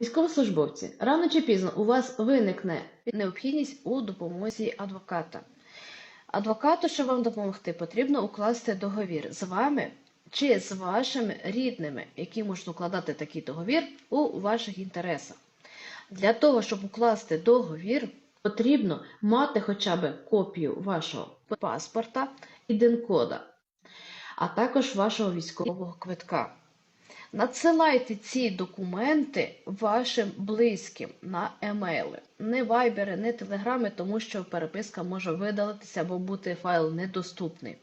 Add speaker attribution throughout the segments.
Speaker 1: Військовослужбовці, рано чи пізно у вас виникне необхідність у допомозі адвоката. Адвокату, щоб вам допомогти, потрібно укласти договір з вами чи з вашими рідними, які можуть укладати такий договір у ваших інтересах. Для того, щоб укласти договір, потрібно мати хоча б копію вашого паспорта і дин-кода, а також вашого військового квитка. Надсилайте ці документи вашим близьким на емейли, не вайбери, не телеграми, тому що переписка може видалитися або бути файл недоступний.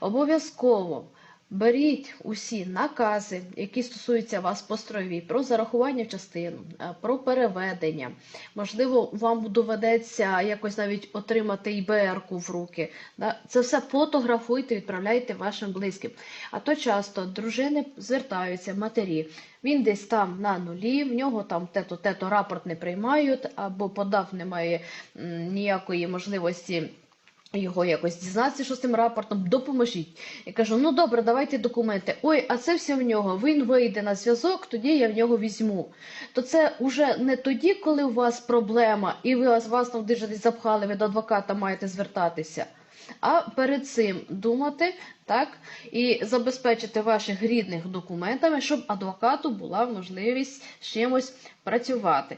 Speaker 1: Обов'язково беріть усі накази, які стосуються вас по строєвій, про зарахування в частину, е, про переведення. Можливо, вам доведеться якось навіть отримати ІБР-ку в руки. Це все фотографуйте, відправляйте вашим близьким. А то часто дружини звертаються, матері. Він десь там на нулі, в нього там те-то, те-то рапорт не приймають, або подав немає ніякої можливості його якось дізнатися, що з тим рапортом, допоможіть. Я кажу, ну добре, давайте документи. Ой, а це все в нього. Він вийде на зв'язок, тоді я в нього візьму. То це вже не тоді, коли у вас проблема, і ви вас, там десь запхали, ви до адвоката маєте звертатися. А перед цим думати, так, і забезпечити ваших рідних документами, щоб адвокату була можливість з чимось працювати.